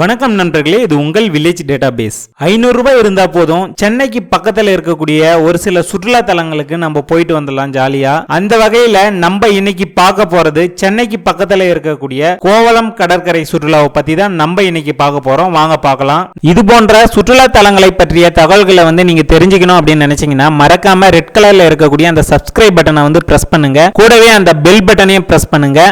வணக்கம் நண்பர்களே இது உங்கள் வில்லேஜ் டேட்டா பேஸ் ஐநூறு ரூபாய் இருந்தா போதும். சென்னைக்கு பக்கத்துல இருக்கக்கூடிய ஒரு சில சுற்றுலா தலங்களுக்கு நம்ம போயிட்டு வந்துடலாம் ஜாலியா. அந்த வகையில நம்ம இன்னைக்கு பார்க்க போறது சென்னைக்கு பக்கத்துல இருக்கக்கூடிய கோவளம் கடற்கரை சுற்றுலாவை பத்தி தான் நம்ம இன்னைக்கு பார்க்க போறோம். வாங்க பார்க்கலாம். இது போன்ற சுற்றுலா தலங்களை பற்றிய தகவல்களை வந்து நீங்க தெரிஞ்சுக்கணும் அப்படின்னு நினைச்சீங்கன்னா மறக்காம ரெட் கலர்ல இருக்கக்கூடிய அந்த சப்ஸ்கிரைப் பட்டனை வந்து பிரஸ் பண்ணுங்க. கூடவே அந்த பெல் பட்டனையும் பிரஸ் பண்ணுங்க.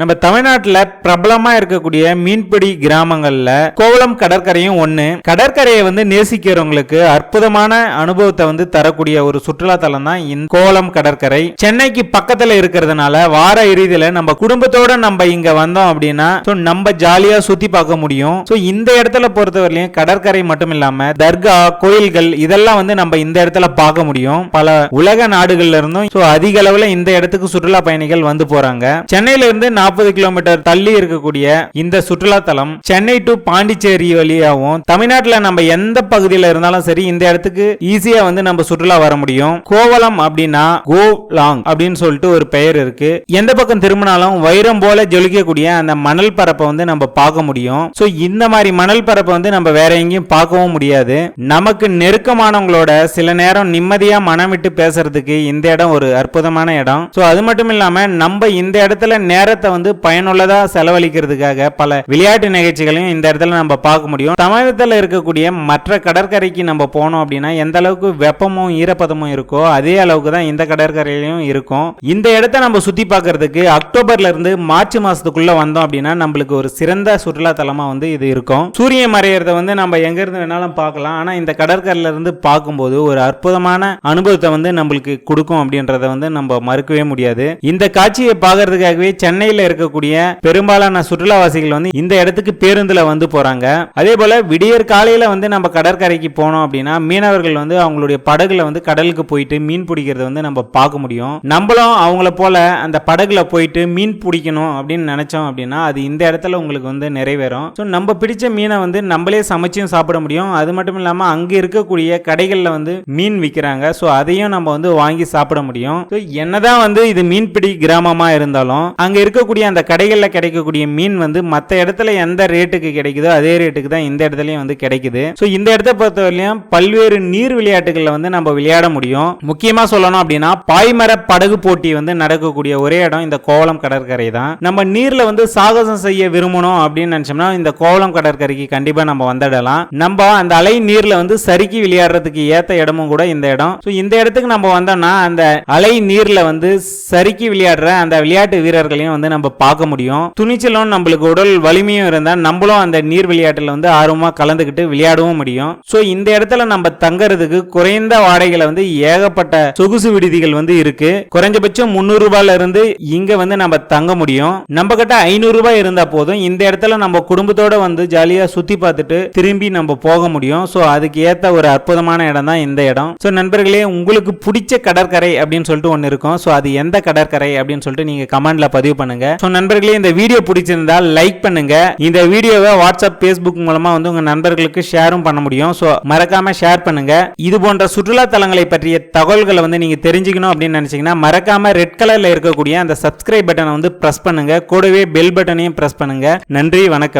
நம்ம தமிழ்நாட்டில் பிரபலமா இருக்கக்கூடிய மீன்பிடி கிராமங்கள்ல கோவளம் கடற்கரையும் ஒண்ணு. கடற்கரையை வந்து நேசிக்கிறவங்களுக்கு அற்புதமான அனுபவத்தை வந்து தரக்கூடிய ஒரு சுற்றுலா தலம் தான் இந்த கோவளம் கடற்கரை. சென்னைக்கு பக்கத்துல இருக்கிறதுனால வார இறுதியில நம்ம குடும்பத்தோட நம்ம இங்க வந்தோம் அப்படின்னா நம்ம ஜாலியா சுத்தி பார்க்க முடியும். ஸோ இந்த இடத்துல பொறுத்தவரையிலும் கடற்கரை மட்டும் இல்லாம தர்கா கோயில்கள் இதெல்லாம் வந்து நம்ம இந்த இடத்துல பார்க்க முடியும். பல உலக நாடுகள்ல இருந்தும் ஸோ அதிக அளவுல இந்த இடத்துக்கு சுற்றுலா பயணிகள் வந்து போறாங்க. சென்னையில இருந்து நாற்பது கிலோமீட்டர் தள்ளி இருக்கக்கூடிய இந்த சுற்றுலா தலம் சென்னை டு பாண்டிச்சேரி வழியாகவும் தமிழ்நாட்டில் நம்ம எந்த பகுதியில் இருந்தாலும் சரி இந்த இடத்துக்கு ஈஸியா வந்து நம்ம சுற்றுலா வர முடியும். கோவலம் அப்படின்னா கோ லாங் அப்படின்னு சொல்லிட்டு ஒரு பெயர் இருக்கு. எந்த பக்கம் திரும்பினாலும் வைரம் போல ஜொலிக்கக்கூடிய அந்த மணல் பரப்பை வந்து நம்ம பார்க்க முடியும். ஸோ இந்த மாதிரி மணல் பரப்பை வந்து நம்ம வேற எங்கேயும் பார்க்கவும் முடியாது. நமக்கு நெருக்கமானவங்களோட சில நேரம் நிம்மதியா மனம் விட்டு பேசுறதுக்கு இந்த இடம் ஒரு அற்புதமான இடம். ஸோ அது மட்டும் இல்லாம நம்ம இந்த இடத்துல நேரத்தை வந்து பயனுள்ளதா செலவழிக்கிறதுக்காக பல விளையாட்டு நிகழ்ச்சிகளையும் இந்த இடத்துல நம்ம பார்க்க முடியும். தமிழகத்தில் இருக்கக்கூடிய மற்ற கடற்கரைக்கு நம்ம போனோம் அப்படின்னா எந்த அளவுக்கு வெப்பமும் ஈரப்பதமும் இருக்கோ அதே அளவுக்கு தான் இந்த கடற்கரையிலையும் இருக்கும். இந்த இடத்த நம்ம சுத்தி பார்க்கறதுக்கு அக்டோபர்ல இருந்து மார்ச் மாசத்துக்குள்ள வந்தோம் அப்படின்னா நம்மளுக்கு ஒரு சிறந்த சுற்றுலா தலமா வந்து இது இருக்கும். சூரிய மறையறத வந்து நம்ம எங்க இருந்து வேணாலும் பார்க்கலாம். ஆனா இந்த கடற்கரையில இருந்து பார்க்கும்போது ஒரு அற்புதமான அனுபவத்தை வந்து நம்மளுக்கு கொடுக்கும் அப்படின்றத வந்து நம்ம மறுக்கவே முடியாது. இந்த காட்சியை பார்க்கறதுக்காகவே சென்னையில இருக்கக்கூடிய பெரும்பாலான சுற்றுலாவாசிகள் வந்து இந்த இடத்துக்கு பேருந்துல வந்து போறாங்க. அதே போல விடியற் காலையில வந்து நம்ம கடற்கரைக்கு போனோம் அப்படின்னா மீனவர்கள் வந்து அவங்களுடைய படகுல வந்து கடலுக்கு போயிட்டு மீன் பிடிக்கிறத வந்து நம்ம பார்க்க முடியும். நம்மளும் அவங்கள போல அந்த படகுல போயிட்டு மீன் பிடிக்கணும் அப்படின்னு நினைச்சோம் அப்படின்னா அது இந்த இடத்துல உங்களுக்கு வந்து நிறைவேறும். ஸோ நம்ம பிடிச்ச மீனை வந்து நம்மளே சமைச்சும் சாப்பிட முடியும். அது மட்டும் இல்லாம அங்க இருக்கக்கூடிய கடைகளில் வந்து மீன் விற்கிறாங்க ஸோ அதையும் நம்ம வந்து வாங்கி சாப்பிட முடியும். ஸோ என்னதான் வந்து இது மீன்பிடி கிராமமா இருந்தாலும் அங்க இருக்கக்கூடிய அந்த கடைகளில் கிடைக்கக்கூடிய மீன் வந்து மற்ற இடத்துல எந்த ரேட்டுக்கு கிடைக்குதோ அதே ரேட்டுக்கு தான் இந்த இடத்துலையும் வந்து கிடைக்குது. ஸோ இந்த இடத்த பொறுத்தவரையிலும் பல்வேறு நீர் விளையாட்டுகளில் வந்து நம்ம விளையாட முடியும். முக்கியமாக சொல்லணும் அப்படின்னா பாய்மர படகு போட்டி வந்து நடக்கக்கூடிய ஒரே இடம் இந்த கோவளம் கடற்கரை தான். நம்ம நீரில் வந்து சாகசம் செய்ய விரும்பணும் அப்படின்னு நினச்சோம்னா இந்த கோவளம் கடற்கரைக்கு கண்டிப்பாக நம்ம வந்துடலாம். நம்ம அந்த அலை நீரில் வந்து சறுக்கி விளையாடுறதுக்கு ஏற்ற இடமும் கூட இந்த இடம். ஸோ இந்த இடத்துக்கு நம்ம வந்தோம்னா அந்த அலை நீரில் வந்து சறுக்கி விளையாடுற அந்த விளையாட்டு வீரர்களையும் வந்து நம்ம நம்ம பார்க்க முடியும். துணிச்சலும் நம்மளுக்கு உடல் வலிமையும் இருந்தா நம்மளும் அந்த நீர் விளையாட்டுல வந்து ஆர்வமா கலந்துக்கிட்டு விளையாடவும் முடியும். ஸோ இந்த இடத்துல நம்ம தங்கறதுக்கு குறைந்த வாடகையில வந்து ஏகப்பட்ட சொகுசு விடுதிகள் வந்து இருக்கு. குறைஞ்சபட்சம் முந்நூறு ரூபாயில இருந்து இங்க வந்து நம்ம தங்க முடியும். நம்ம கிட்ட ஐநூறு ரூபாய் இருந்தா போதும். இந்த இடத்துல நம்ம குடும்பத்தோட வந்து ஜாலியா சுத்தி பார்த்துட்டு திரும்பி நம்ம போக முடியும். ஸோ அதுக்கு ஏத்த ஒரு அற்புதமான இடம் தான் இந்த இடம். ஸோ நண்பர்களே உங்களுக்கு பிடிச்ச கடற்கரை அப்படின்னு சொல்லிட்டு ஒன்று இருக்கும். ஸோ அது எந்த கடற்கரை அப்படின்னு சொல்லிட்டு நீங்க கமெண்ட்ல பதிவு பண்ணுங்க. ஸோ நண்பர்களே இந்த வீடியோ பிடிச்சிருந்தால் லைக் பண்ணுங்க. இந்த வீடியோவை வாட்ஸ்அப் ஃபேஸ்புக் மூலமா வந்து உங்க நண்பர்களுக்கு ஷேரும் பண்ண முடியும். ஸோ மறக்காம ஷேர் பண்ணுங்க. இது போன்ற சுற்றுலா தலங்களை பற்றிய தகவல்களை வந்து நீங்க தெரிஞ்சுக்கணும் அப்படின்னு நினைச்சீங்கன்னா மறக்காம ரெட் கலர்ல இருக்கக்கூடிய அந்த சப்ஸ்கிரைப் பட்டனை வந்து பிரஸ் பண்ணுங்க. கூடவே பெல் பட்டனையும் பிரஸ் பண்ணுங்க. நன்றி வணக்கம்.